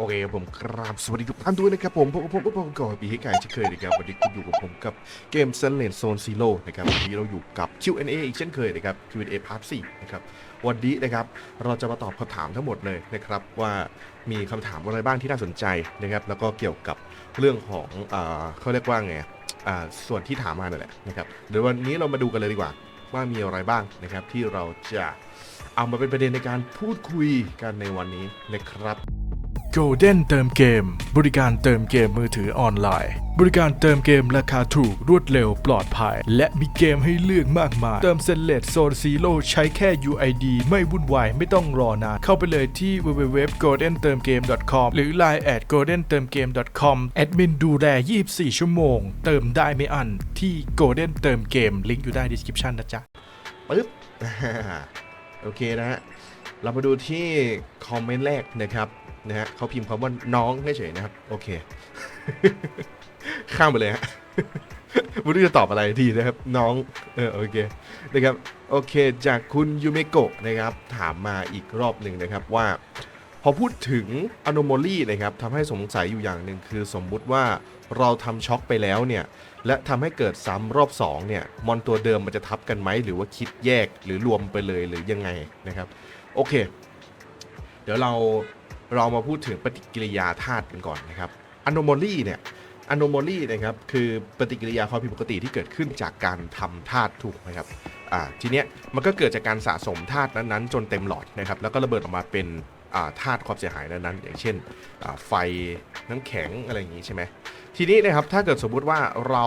โอเคผมครับสวัสดีทุกท่านด้วยนะครับผมผมผมผมก่อนปีให้ไก่เช่นเคยนะครับวันนี้คุณอยู่กับผมกับเกม s ซ l เลนโซนซีโร่นะครับวันนี้เราอยู่กับ Q&A อีกเช่นเคยนะครับ Q&A Part 4นะครับวันนี้นะครับเราจะมาตอบคำถามทั้งหมดเลยนะครับว่ามีคำถามอะไรบ้างที่น่าสนใจนะครับแล้วก็เกี่ยวกับเรื่องของอ่าเขาเรียกว่าไงอ่าส่วนที่ถามมานั่นแหละนะครับเดี๋ยววันนี้เรามาดูกันเลยดีกว่าว่ามีอะไรบ้างนะครับที่เราจะเอามาเป็นประเด็นในการพูดคุยกันในวันนี้นะครับ Golden เติมเกม บริการเติมเกมมือถือออนไลน์ บริการเติมเกมราคาถูกรวดเร็วปลอดภัย และมีเกมให้เลือกมากมาย เติมเซนเลตโซนซีโร่ใช้แค่ UID ไม่วุ่นวาย ไม่ต้องรอนาน เข้าไปเลยที่ www.goldentermgame.com หรือ line at goldentermgame.com แอดมินดูแล 24 ชั่วโมง เติมได้ไม่อันที่ Golden เติมเกม ลิงก์อยู่ใต้ description นะจ๊ะปึ๊บโอเคนะฮะเรามาดูที่คอมเมนต์แรกนะครับ นะฮะเขาพิมพ์คำว่าน้องเฉยๆนะครับ โอเค ข้ามไปเลยฮะไม่รู้จะตอบอะไรทีนะครับ น้องเออโอเคนะครับโอเค จากคุณยูเมโกะนะครับ ถามมาอีกรอบหนึ่งนะครับว่า พอพูดถึง anomaly นะครับทำให้สงสัยอยู่อย่างหนึ่งคือสมมุติว่าเราทำช็อคไปแล้วเนี่ย และทำให้เกิดซ้ำรอบ 2 เนี่ย มอนตัวเดิมมันจะทับกันไหม หรือว่าคิดแยกหรือรวมไปเลยหรือยังไงนะครับ โอเค เดี๋ยวเรา เรามาพูดถึงปฏิกิริยาธาตุกันก่อนนะครับ anomaly เนี่ย anomaly นะครับคือปฏิกิริยาความผิดปกติที่เกิดขึ้นจากการทำธาตุถูกไหมครับอ่าทีเนี้ยมันก็เกิดจากการสะสมธาตุนั้นๆ จนเต็มหลอดนะครับแล้วก็ระเบิดออกมาเป็นอ่าธาตุความเสียหายนั้นๆอย่างเช่นอ่าไฟน้ำแข็งอะไรอย่างนี้ใช่ไหมทีนี้นะครับถ้าเกิดสมมุติว่าเรา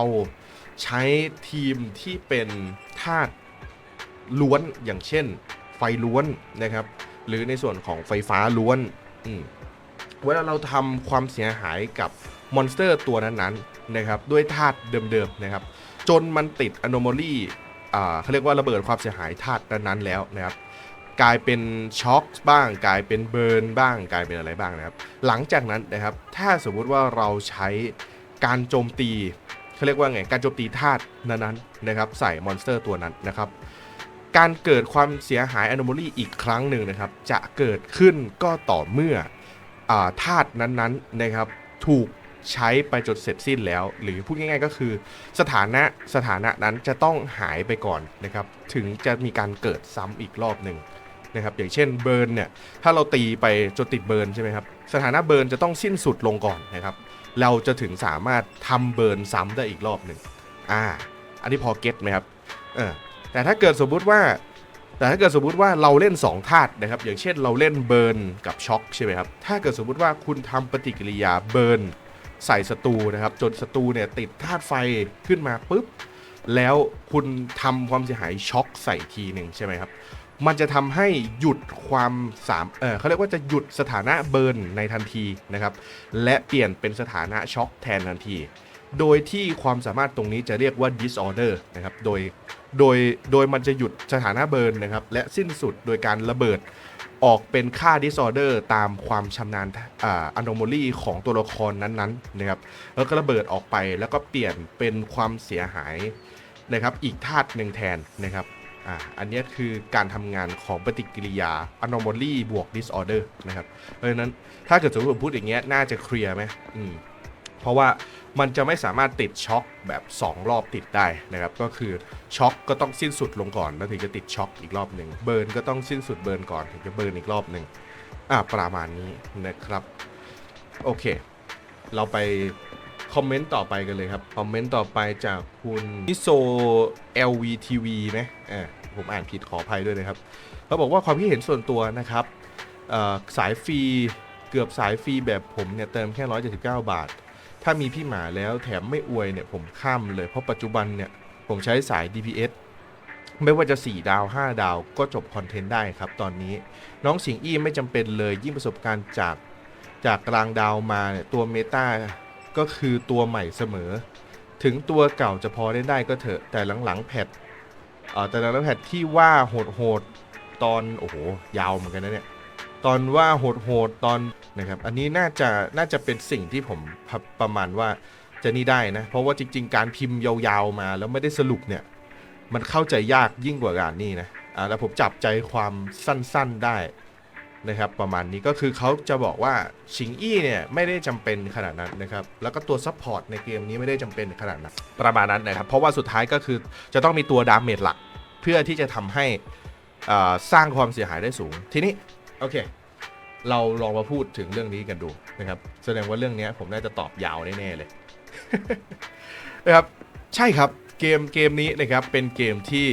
ใช้ทีมที่เป็นธาตุล้วนอย่างเช่น ไฟล้วนนะครับหรือในส่วนของไฟฟ้าล้วน เวลาเราทำความเสียหายกับมอนสเตอร์ตัวนั้นๆนะครับด้วยธาตุเดิมๆนะครับ จนมันติดอ n o m a l y อ่เขาเรียกว่าระเบิดความเสียหายธาตุนั้นๆแล้วนะครับกลายเป็นช็อคบ้าง กลายเป็นเบิร์นบ้าง กลายเป็นอะไรบ้างนะครับ หลังจากนั้นนะครับ ถ้าสมมุติว่าเราใช้การโจมตีเขาเรียกว่าไงการโจมตีธาตุนั้นๆนะครับ ใส่มอนสเตอร์ตัวนั้นนะครับ การเกิดความเสียหาย anomaly อีกครั้งหนึ่งนะครับ จะเกิดขึ้นก็ต่อเมื่ออธาตุนั้นๆนะครับ ถูกใช้ไปจนเสร็จสิ้นแล้ว หรือพูดง่ายๆก็คือ สถานะสถานะนั้นจะต้องหายไปก่อนนะครับ ถึงจะมีการเกิดซ้ำอีกรอบหนึ่งนะครับอย่างเช่นเบิร์นเนี่ยถ้าเราตีไปจนติดเบิร์นใช่ไหมครับสถานะเบิร์นจะต้องสิ้นสุดลงก่อนนะครับเราจะถึงสามารถทำเบิร์นซ้ำได้อีกรอบหนึ่งอ่าอันนี้พอเก็ตไหมครับเออ แต่ถ้าเกิดสมมุติว่า แต่ถ้าเกิดสมมุติว่าเราเล่น 2 ธาตุนะครับ อย่างเช่นเราเล่นเบิร์นกับช็อคใช่ไหมครับ ถ้าเกิดสมมุติว่าคุณทำปฏิกิริยาเบิร์นใส่ศัตรูนะครับ จนศัตรูเนี่ยติดธาตุไฟขึ้นมาปุ๊บ แล้วคุณทำความเสียหายช็อคใส่ทีหนึ่งใช่ไหมครับ มันจะทำให้หยุดความสามเออเขาเรียกว่าจะหยุดสถานะเบิร์นในทันทีนะครับ และเปลี่ยนเป็นสถานะช็อคแทนทันที โดยที่ความสามารถตรงนี้จะเรียกว่า disorder นะครับ โดย โดยโดยมันจะหยุดสถานะเบิร์นนะครับ และสิ้นสุดโดยการระเบิดออกเป็นค่า disorder ตามความชำนาญอ่า anomaly ของตัวละครนั้นๆนะครับแล้วก็ระเบิดออกไปแล้วก็เปลี่ยนเป็นความเสียหายนะครับอีกธาตุหนึ่งแทนนะครับอ่าอันนี้คือการทำงานของปฏิกิริยา anomaly บวก disorder นะครับเพราะฉะนั้นถ้าเกิดสมมติผมพูดอย่างเงี้ยน่าจะเคลียร์ไหมอืม เพราะว่ามันจะไม่สามารถติดช็อคแบบ 2 รอบติดได้นะครับ ก็คือช็อคก็ต้องสิ้นสุดลงก่อนแล้วถึงจะติดช็อคอีกรอบหนึ่งเบิร์นก็ต้องสิ้นสุดเบิร์นก่อนถึงจะเบิร์นอีกรอบหนึ่งอ่าประมาณนี้นะครับ โอเค เราไปคอมเมนต์ต่อไปกันเลยครับ คอมเมนต์ต่อไปจากคุณนิโซ LVTV ไหมเออผมอ่านผิดขออภัยด้วยนะครับเขาบอกว่าความคิดเห็นส่วนตัวนะครับสายฟรีเกือบสายฟรีแบบผมเนี่ยเติมแค่ 179 บาท ถ้ามีพี่หมาแล้วแถมไม่อวยเนี่ยผมข้ามเลย เพราะปัจจุบันเนี่ยผมใช้สาย DPS ไม่ว่าจะ 4 ดาว 5 ดาวก็จบคอนเทนต์ได้ครับตอนนี้ น้องสิงอี้ไม่จำเป็นเลยยิ่งประสบการณ์จากจากกลางดาวมาเนี่ยตัวเมตาก็คือตัวใหม่เสมอ ถึงตัวเก่าจะพอเล่นได้ก็เถอะ แต่หลังๆแพทแต่หลังๆแพทที่ว่าโหดๆตอนโอ้โหยาวเหมือนกันนะเนี่ย ตอนว่าโหดๆตอนนะครับ อันนี้น่าจะน่าจะเป็นสิ่งที่ผมประมาณว่าจะนี่ได้นะ เพราะว่าจริง ๆ การพิมพ์ยาวๆมาแล้วไม่ได้สรุปเนี่ย มันเข้าใจยากยิ่งกว่าการนี่นะอ่าแล้วผมจับใจความสั้นๆได้นะครับ ประมาณนี้ก็คือเขาจะบอกว่าชิงอี้เนี่ยไม่ได้จำเป็นขนาดนั้นนะครับ แล้วก็ตัวซัพพอร์ตในเกมนี้ไม่ได้จำเป็นขนาดนั้นประมาณนั้นนะครับ เพราะว่าสุดท้ายก็คือจะต้องมีตัวดาเมจหลัก เพื่อที่จะทำให้อ่าสร้างความเสียหายได้สูง ทีนี้ โอเค เราลองมาพูดถึงเรื่องนี้กันดูนะครับ แสดงว่าเรื่องนี้ผมน่าจะตอบยาวแน่ๆเลยนะครับใช่ครับเกมเกมนี้นะครับเป็นเกมที่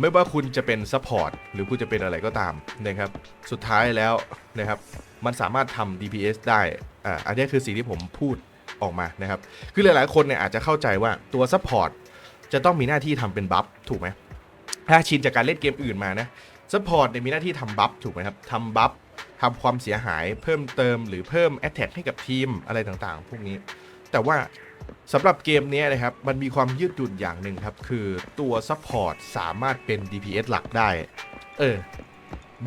ไม่ว่าคุณจะเป็นซัพพอร์ตหรือคุณจะเป็นอะไรก็ตามนะครับสุดท้ายแล้วนะครับมันสามารถทำ DPS ได้อ่าอันนี้คือสิ่งที่ผมพูดออกมานะครับ คือหลายๆ คนเนี่ยอาจจะเข้าใจว่าตัวซัพพอร์ตจะต้องมีหน้าที่ทำเป็นบัฟถูกไหม ถ้าชินจากการเล่นเกมอื่นมานะซัพพอร์ตเนี่ยมีหน้าที่ทำบัฟถูกไหมครับทำบัฟทำความเสียหายเพิ่มเติมหรือเพิ่มแอตแทกให้กับทีมอะไรต่างๆ พวกนี้ แต่ว่าสำหรับเกมนี้นะครับ มันมีความยืดหยุ่นอย่างหนึ่งครับ คือตัวซัพพอร์ตสามารถเป็น DPS หลักได้ เออ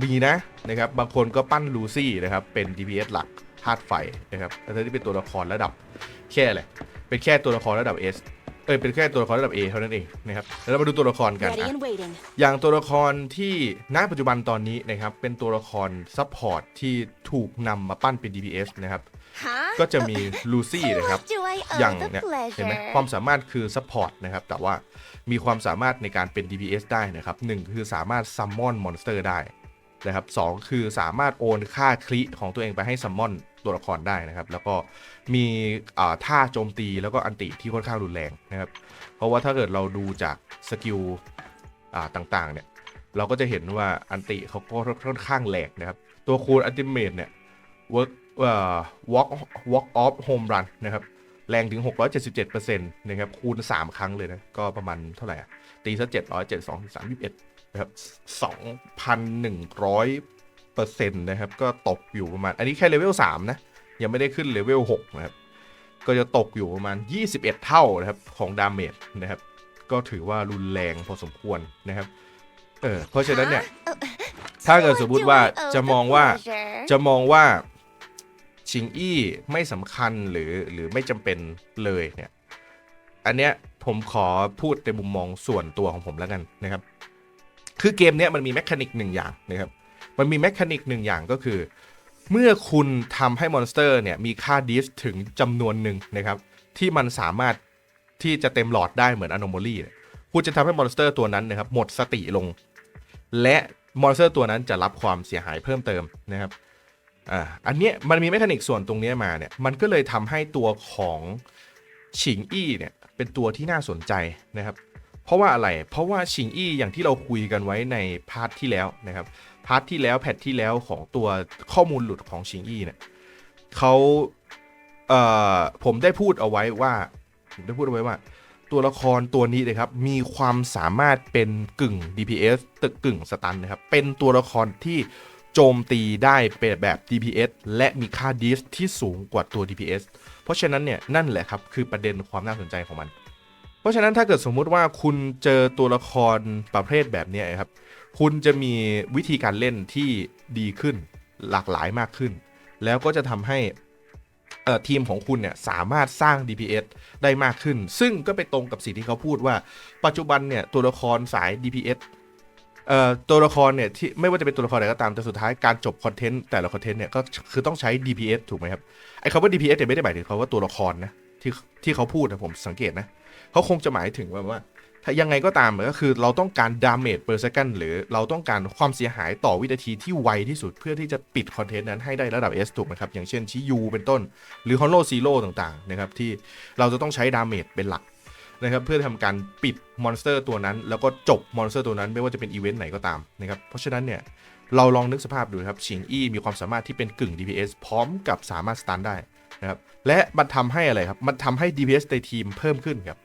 มีนะนะครับ บางคนก็ปั้นลูซี่นะครับ เป็น DPS หลักธาตุไฟนะครับแต่ที่เป็นตัวละครระดับแค่อะไรเป็นแค่ตัวละครระดับ S เออเป็นแค่ตัวละครระดับ A เท่านั้นเองนะครับแล้วเรามาดูตัวละครกัน Ready อะ and waiting. อย่างตัวละครที่ณปัจจุบันตอนนี้นะครับเป็นตัวละครซัพพอร์ตที่ถูกนำมาปั้นเป็น DPS นะครับ Huh? ก็จะมีลูซี่นะครับ What do I owe อย่าง the เนี่ยเห็นไหม pleasure? ความสามารถคือซัพพอร์ตนะครับแต่ว่ามีความสามารถในการเป็น DPS ได้นะครับหนึ่งคือสามารถซัมมอนมอนสเตอร์ได้นะครับสองคือสามารถโอนค่าคลิของตัวเองไปให้ซัมมอน ตัวละครได้นะครับ แล้วก็มีท่าโจมตีแล้วก็อันติที่ค่อนข้างรุนแรงนะครับ เพราะว่าถ้าเกิดเราดูจากสกิลต่างๆเนี่ยเราก็จะเห็นว่าอันติเขาก็ค่อนข้างแหลกนะครับ ตัวคูณอัลติเมทเนี่ย work เอ่อ walk walk off home run นะครับ แรงถึง 677%นะครับ คูณ 3 ครั้งเลยนะ ก็ประมาณเท่าไหร่อะตีซะ772 31นะครับ 10%นะครับ ก็ตกอยู่ประมาณ อันนี้แค่เลเวล3นะ ยังไม่ได้ขึ้นเลเวล6นะครับ ก็จะตกอยู่ประมาณ 21 เท่านะครับ ของดาเมจนะครับ ก็ถือว่ารุนแรงพอสมควรนะครับ เออ เพราะฉะนั้นเนี่ย ถ้าเกิดสมมติว่าจะมองว่าจะมองว่าชิงอี้ไม่สำคัญหรือหรือไม่จำเป็นเลยเนี่ย อันเนี้ยผมขอพูดในมุมมองส่วนตัวของผมแล้วกันนะครับ คือเกมเนี้ยมันมีแมคานิกหนึ่งอย่างนะครับ มันมีแมคานิกหนึ่งอย่างก็คือ เมื่อคุณทำให้มอนสเตอร์เนี่ยมีค่าดิสถึงจำนวนหนึ่งนะครับ ที่มันสามารถที่จะเต็มหลอดได้เหมือนอนม a ลี่คุณจะทำให้มอนสเตอร์ตัวนั้นนะครับหมดสติลง และมอนสเตอร์ตัวนั้นจะรับความเสียหายเพิ่มเติมนะครับอ่าอันเนี้ยมันมีแมคานิกส่วนตรงนี้มาเนี่ยมันก็เลยทำให้ตัวของฉิงอี้เนี่ยเป็นตัวที่น่าสนใจนะครับ เพราะว่าอะไรเพราะว่าฉิงอี้อย่างที่เราคุยกันไว้ในพาร์ทที่แล้วนะครับ พาร์ทที่แล้วแพทที่แล้วของตัวข้อมูลหลุดของฉิงอี้เนี่ยเขาเอ่อผมได้พูดเอาไว้ว่าผมได้พูดเอาไว้ว่า ตัวละครตัวนี้นะครับ มีความสามารถเป็นกึ่ง DPS ตึกกึ่งสตันนะครับ เป็นตัวละครที่โจมตีได้เป็นแบบ DPS และมีค่าดิสที่สูงกว่าตัว DPS เพราะฉะนั้นเนี่ยนั่นแหละครับคือประเด็นความน่าสนใจของมัน เพราะฉะนั้นถ้าเกิดสมมุติว่าคุณเจอตัวละครประเภทแบบนี้ครับ คุณจะมีวิธีการเล่นที่ดีขึ้นหลากหลายมากขึ้น แล้วก็จะทำให้ทีมของคุณเนี่ยสามารถสร้าง DPS ได้มากขึ้น ซึ่งก็ไปตรงกับสิ่งที่เขาพูดว่า ปัจจุบันเนี่ยตัวละครสาย DPS ตัวละครเนี่ยที่ไม่ว่าจะเป็นตัวละครไหนก็ตามแต่สุดท้ายการจบคอนเทนต์แต่ละคอนเทนต์เนี่ยก็คือต้องใช้ DPS ถูกไหมครับไอ้คำว่า DPS เนี่ยไม่ได้หมายถึงคำว่าตัวละครนะที่ที่เขาพูดนะผมสังเกตนะเขาคงจะหมายถึงว่าว่า ถ้ายังไงก็ตามก็คือเราต้องการ damage per second หรือเราต้องการความเสียหายต่อวินาทีที่ไวที่สุด เพื่อที่จะปิดคอนเทนต์นั้นให้ได้ระดับ S ถูกไหมครับ อย่างเช่นชิยูเป็นต้น หรือ Hollow Zero ต่างๆนะครับที่เราจะต้องใช้ damage เป็นหลักนะครับเพื่อทำการปิดมอนสเตอร์ตัวนั้น แล้วก็จบมอนสเตอร์ตัวนั้นไม่ว่าจะเป็นอีเวนต์ไหนก็ตามนะครับเพราะฉะนั้นเนี่ยเราลองนึกสภาพดูครับชิงอี้มีความสามารถที่เป็นกึ่ง DPS พร้อมกับสามารถสตันได้นะครับและมันทำให้อะไรครับมันทำให้ DPS ในทีมเพิ่มขึ้นครับ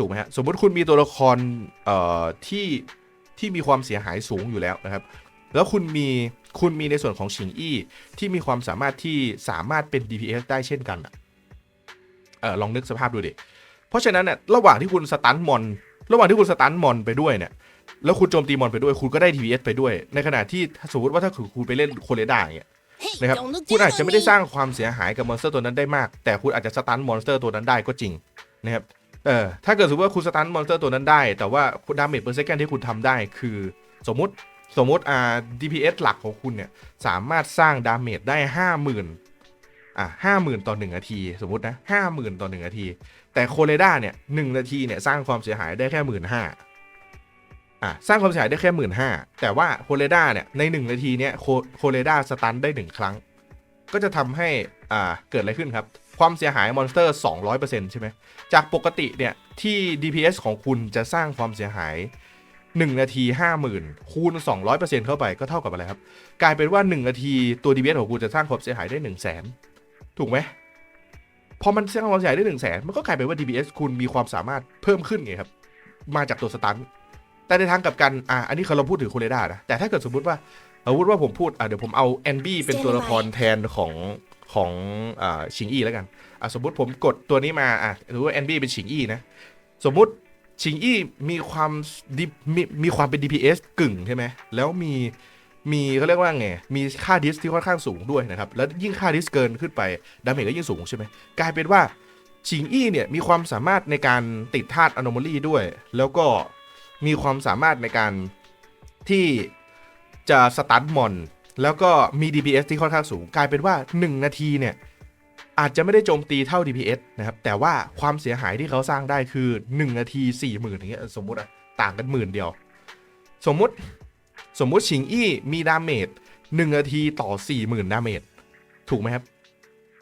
ถูกไหมฮะสมมุติคุณมีตัวละครเอ่อที่ที่มีความเสียหายสูงอยู่แล้วนะครับ แล้วคุณมีคุณมีในส่วนของชิงอี้ที่มีความสามารถที่สามารถเป็น DPS ได้เช่นกันอะเออลองนึกสภาพดูดิเพราะฉะนั้นเนี่ยระหว่างที่คุณสตันมอน ระหว่างที่คุณสตันมอนไปด้วยเนี่ยแล้วคุณโจมตีมอนไปด้วย คุณก็ได้ DPS ไปด้วย ในขณะที่ถ้าสมมติว่าถ้าคุณไปเล่นโคเรดาอย่างเงี้ย Hey, นะครับ don't look คุณ down อาจจะ on ไม่ได้ me. สร้างความเสียหายกับมอนสเตอร์ตัวนั้นได้มาก แต่คุณอาจจะสตันมอนสเตอร์ตัวนั้นได้ก็จริงนะครับ เออถ้าเกิดสมมติว่าคุณสตันมอนสเตอร์ตัวนั้นได้ แต่ว่าดาเมจเปอร์เซกันที่คุณทำได้คือสมมติสมมติอ่า DPS หลักของคุณเนี่ย สามารถสร้างดาเมจได้ห้าหมื่นอะห้าหมื่นต่อหนึ่งนาที สมมตินะห้าหมื่นต่อหนึ่งนาที แต่โคเรดาเนี่ยหนึ่งนาทีเนี่ยสร้างความเสียหายได้แค่หมื่นห้าอะสร้างความเสียหายได้แค่หมื่นห้าแต่ว่าโคเรดาเนี่ยในหนึ่งนาทีเนี่ยโคโคเรดาสตันได้หนึ่งครั้ง ก็จะทำให้อ่าเกิดอะไรขึ้นครับ ความเสียหายมอนสเตอร์ 200%ใช่ไหมจากปกติเนี่ยที่ DPS ของคุณจะสร้างความเสียหาย 1 นาที 50,000 คูณ 200%เข้าไปก็เท่ากับอะไรครับ กลายเป็นว่า 1 นาทีตัว DPS ของคุณจะสร้างความเสียหายได้ 1 0 0 0 0แสนถูกไหมพอมันสร้างความเสียหายได้ 1 0 0 0 0แสนมันก็กลายเป็นว่า DPS คุณมีความสามารถเพิ่มขึ้นไงครับ มาจากตัวสตันแต่ในทางกลับกันอะอันนี้คือเราพูดถึงโคเรดานะแต่ถ้าเกิดสมมติว่าสมมติว่าผมพูดอะเดี๋ยวผมเอาแอนบี้เป็นตัวละครแทนของ ของอชิงอี้แล้วกันอสมมติผมกดตัวนี้มาอะหรือว่าแอนบี้เป็นชิงอี้นะ สมมุติชิงอี้มีความดิมีมีความเป็น DPS กึ่งใช่ไหมแล้วมีมีเขาเรียกว่าไง มีค่าดิสที่ค่อนข้างสูงด้วยนะครับ แล้วยิ่งค่าดิสเกินขึ้นไป ดาเมจก็ยิ่งสูงใช่ไหมกลายเป็นว่าชิงอี้เนี่ยมีความสามารถในการติดธาตุอ n o m a l y ด้วย แล้วก็มีความสามารถในการที่จะสตันมอน แล้วก็มี DPS ที่ค่อนข้างสูง กลายเป็นว่า 1 นาทีเนี่ย อาจจะไม่ได้โจมตีเท่า DPS นะครับ แต่ว่าความเสียหายที่เขาสร้างได้คือ 1 นาที 4 0,000อย่างเงี้ยสมมุติอะต่างกันหมื่นเดียว สมมุติสมมุติชิงอี้มีดาเมจ1นาทีต่อ 40,000ดาเมจถูกไหมครับ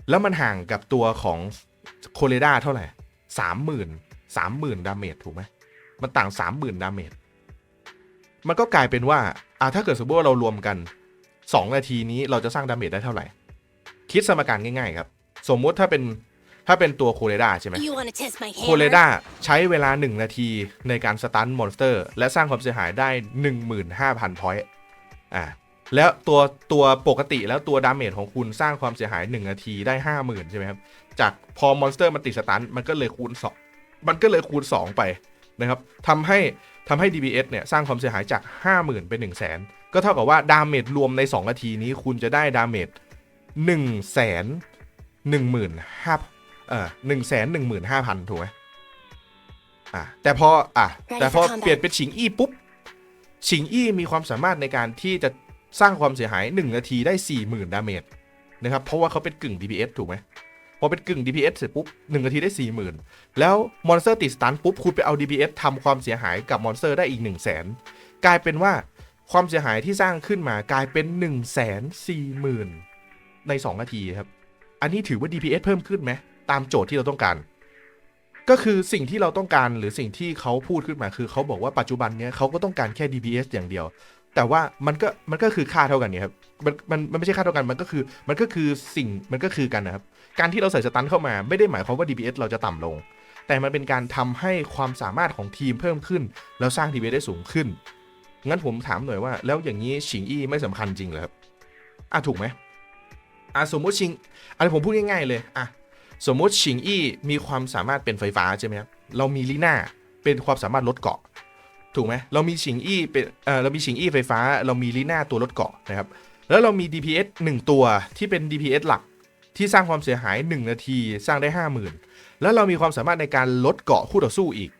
แล้วมันห่างกับตัวของโคเรดาเท่าไหร่30,000 30,000ดาเมจถูกไหมมันต่าง30,000ดาเมจมันก็กลายเป็นว่าอ่าถ้าเกิดสมมติว่าเรารวมกัน 2 นาทีนี้เราจะสร้างดาเมจได้เท่าไหร่ คิดสมการง่ายๆครับ สมมุติถ้าเป็นถ้าเป็นตัวโคเรดาใช่ไหม You wanna test my โคเร hammer? ดาใช้เวลา 1 นาทีในการสตันมอนสเตอร์ และสร้างความเสียหายได้ 15,000พอยต์อ่าแล้วตัวตัวปกติแล้วตัวดาเมจของคุณสร้างความเสียหาย 1 นาทีได้ 50,000 ใช่ไหมครับ จากพอมอนสเตอร์มันติดสตันมันก็เลยคูณ 2 มันก็เลยคูณ 2 ไปนะครับทำให้ทำให้ DPS เนี่ยสร้างความเสียหายจาก 50,000 เป็น 1 0 0 0 0แสน ก็เท่ากับว่าดาเมจรวมใน 2 นาทีนี้คุณจะได้ดาเมจ1 0 0 0 0 0 15,000เอ่อ1 1 5 0 0 0 ถูกไหมอะแต่พออะ Ready แต่พอ for combat เปลี่ยนเป็นชิงอี้ปุ๊บชิงอี้มีความสามารถในการที่จะสร้างความเสียหาย 1 นาทีได้ 40,000 ดาเมจนะครับ เพราะว่าเขาเป็นกึ่ง DPS ถูกไหมพอเป็นกึ่ง DPS เสร็จปุ๊บ1นาทีได้ 40,000 แล้วมอนสเตอร์ติดสตันปุ๊บ คุณไปเอา DPS ทำความเสียหายกับมอนสเตอร์ได้อีก 1 0 0 0 0แสนกลายเป็นว่า ความเสียหายที่สร้างขึ้นมากลายเป็น 1 4 0 0 0 0 ใน 2 นาทีครับ อันนี้ถือว่า DPS เพิ่มขึ้นไหม ตามโจทย์ที่เราต้องการ ก็คือสิ่งที่เราต้องการหรือสิ่งที่เขาพูดขึ้นมาคือเขาบอกว่าปัจจุบันเนี้ยเขาก็ต้องการแค่ DPS อย่างเดียว แต่ว่ามันก็มันก็คือค่าเท่ากันเนี่ยครับ มันมันมันไม่ใช่ค่าเท่ากันมันก็คือมันก็คือสิ่งมันก็คือกันนะครับ การที่เราใส่สตันเข้ามาไม่ได้หมายความว่า DPS เราจะต่ำลง แต่มันเป็นการทำให้ความสามารถของทีมเพิ่มขึ้น แล้วสร้าง DPS ได้สูงขึ้น งั้นผมถามหน่อยว่า แล้วอย่างนี้ชิงอี้ไม่สำคัญจริงเหรอครับอะถูกไหมอะสมมุติชิงอะไรผมพูดง่ายๆเลยอะสมมุติชิงอี้มีความสามารถเป็นไฟฟ้าใช่ไหมครับเรามีลีน่าเป็นความสามารถลดเกาะถูกไหมเรามีชิงอี้เป็นเออเรามีชิงอี้ไฟฟ้า เรามีลีน่าตัวลดเกาะนะครับ แล้วเรามี DPS 1 ตัวที่เป็น DPS หลักที่สร้างความเสียหาย 1 นาทีสร้างได้ 50,000 แล้วเรามีความสามารถในการลดเกาะคู่ต่อสู้อีก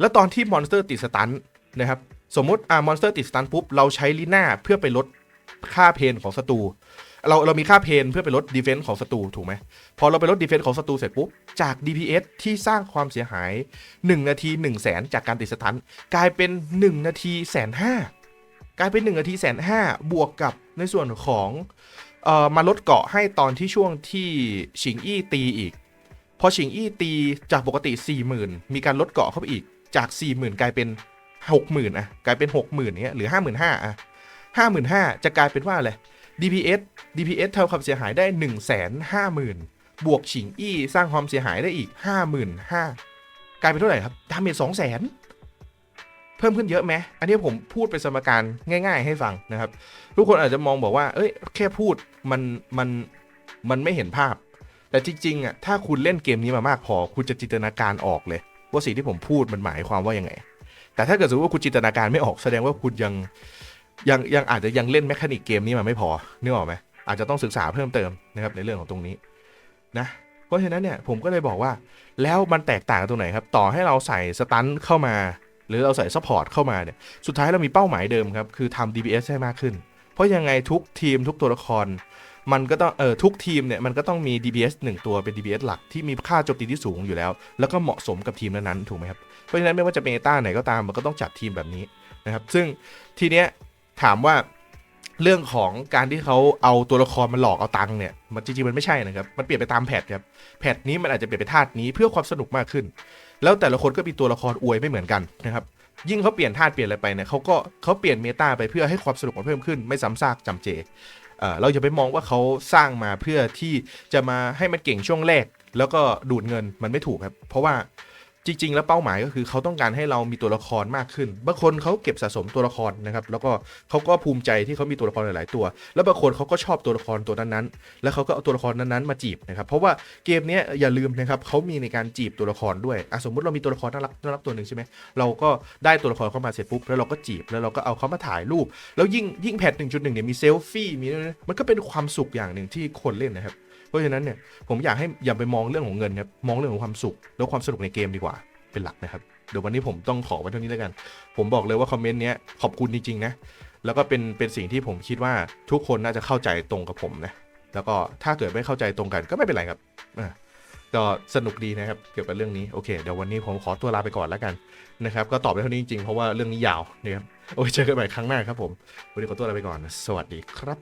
แล้วตอนที่มอนสเตอร์ติดสตันนะครับ สมมติอ่ามอนสเตอร์ติดสตันปุ๊บ เราใช้ลีน่าเพื่อไปลดค่าเพนของศัตรูเราเรามีค่าเพนเพื่อไปลดดีเฟนส์ของศัตรูถูกไหมพอเราไปลดดีเฟนส์ของศัตรูเสร็จปุ๊บ จาก DPS ที่สร้างความเสียหาย 1 นาที 1 0 0 0 0แสนจากการติดสตันกลายเป็น 1 นาทีแสนห้ากลายเป็น 1 นาทีแสนห้าบวกกับในส่วนของเอ่อมาลดเกาะให้ตอนที่ช่วงที่ชิงอี้ตีอีก พอชิงอี้ตีจากปกติ 40,000 มีการลดเกาะเข้าไปอีกจาก 40,000 กลายเป็น 60,000อะกลายเป็น60,000เนี้ยหรือ55,000อะ55,000จะกลายเป็นว่าอะไร DPS DPS เท่าความเสียหายได้150,000บวกชิงอี้สร้างความเสียหายได้อีก55,000กลายเป็นเท่าไหร่ครับดาเมจ200,000เพิ่มขึ้นเยอะไหมอันนี้ผมพูดเป็นสมการง่าย ๆ ให้ฟังนะครับ ทุกคนอาจจะมองบอกว่า เอ้ย แค่พูดมันมันมันไม่เห็นภาพ แต่จริงๆอะถ้าคุณเล่นเกมนี้มามากพอ คุณจะจินตนาการออกเลย ว่าสิ่งที่ผมพูดมันหมายความว่ายังไง แต่ถ้าเกิดสมมติว่าคุณจินตนาการไม่ออกแสดงว่าคุณยังยังยังอาจจะยังเล่นแมคานิกเกมนี้มาไม่พอนึกออกไหมอาจจะต้องศึกษาเพิ่มเติมนะครับในเรื่องของตรงนี้นะเพราะฉะนั้นเนี่ยผมก็เลยบอกว่าแล้วมันแตกต่างตรงไหนครับ ต่อให้เราใส่สตันเข้ามา หรือเราใส่ซัพพอร์ตเข้ามาเนี่ยสุดท้ายเรามีเป้าหมายเดิมครับ คือทำ DPS ให้มากขึ้น เพราะยังไงทุกทีมทุกตัวละคร มันก็ต้องเออทุกทีมเนี่ยมันก็ต้องมี DPS หนึ่งตัวเป็น DPS หลักที่มีค่าโจมตีที่สูงอยู่แล้ว แล้วก็เหมาะสมกับทีมนั้นๆถูกไหมครับ เพราะฉะนั้นไม่ว่าจะเป็นเอต้าไหนก็ตามมันก็ต้องจัดทีมแบบนี้นะครับ ซึ่งทีเนี้ยถามว่าเรื่องของการที่เขาเอาตัวละครมาหลอกเอาตังค์เนี่ยมันจริงๆมันไม่ใช่นะครับ มันเปลี่ยนไปตามแพทครับแพทนี้มันอาจจะเปลี่ยนไปธาตุนี้เพื่อความสนุกมากขึ้น แล้วแต่ละคนก็มีตัวละครอวยไม่เหมือนกันนะครับยิ่งเขาเปลี่ยนธาตุเปลี่ยนอะไรไปเนี่ยเขาก็เขาเปลี่ยนเมตาไปเพื่อให้ความสนุกมันเพิ่มขึ้น ไม่ซ้ำซากจำเจเอ่อเราอย่าไปมองว่าเขาสร้างมาเพื่อที่จะมาให้มันเก่งช่วงแรก แล้วก็ดูดเงินมันไม่ถูกครับ เพราะว่า จริง ๆ แล้วเป้าหมายก็คือเขาต้องการให้เรามีตัวละครมากขึ้น บางคนเขาเก็บสะสมตัวละครนะครับ แล้วก็เขาก็ภูมิใจที่เขามีตัวละครหลาย ๆ ตัว แล้วบางคนเขาก็ชอบตัวละครตัวนั้นๆ แล้วเขาก็เอาตัวละครนั้น ๆ มาจีบนะครับ เพราะว่าเกมนี้อย่าลืมนะครับเขามีในการจีบตัวละครด้วยอะสมมติเรามีตัวละครน่ารักน่ารักตัวหนึ่งใช่ไหมเราก็ได้ตัวละครเข้ามาเสร็จปุ๊บ แล้วเราก็จีบ แล้วเราก็เอาเขามาถ่ายรูป แล้วยิ่งยิ่งแพทหนึ่งจุดหนึ่งเนี่ยมีเซลฟี่ มี มันก็เป็นความสุขอย่างหนึ่งที่คนเล่นนะครับ เพราะฉะนั้นเนี่ยผมอยากให้อย่าไปมองเรื่องของเงินครับมองเรื่องของความสุขแล้วความสนุกในเกมดีกว่าเป็นหลักนะครับเดี๋ยววันนี้ผมต้องขอไว้เท่านี้แล้วกัน ผมบอกเลยว่าคอมเมนต์เนี้ยขอบคุณจริงๆนะแล้วก็เป็นเป็นสิ่งที่ผมคิดว่าทุกคนน่าจะเข้าใจตรงกับผมนะแล้วก็ถ้าเกิดไม่เข้าใจตรงกันก็ไม่เป็นไรครับอะก็สนุกดีนะครับเกี่ยวกับเรื่องนี้โอเคเดี๋ยววันนี้ผมขอตัวลาไปก่อนแล้วกันนะครับก็ตอบได้เท่านี้จริงๆเพราะว่าเรื่องนี้ยาวนะครับโอ้ยเจอกันใหม่ครั้งหน้าครับผมวันนี้ขอตัวลาไปก่อน สวัสดีครับ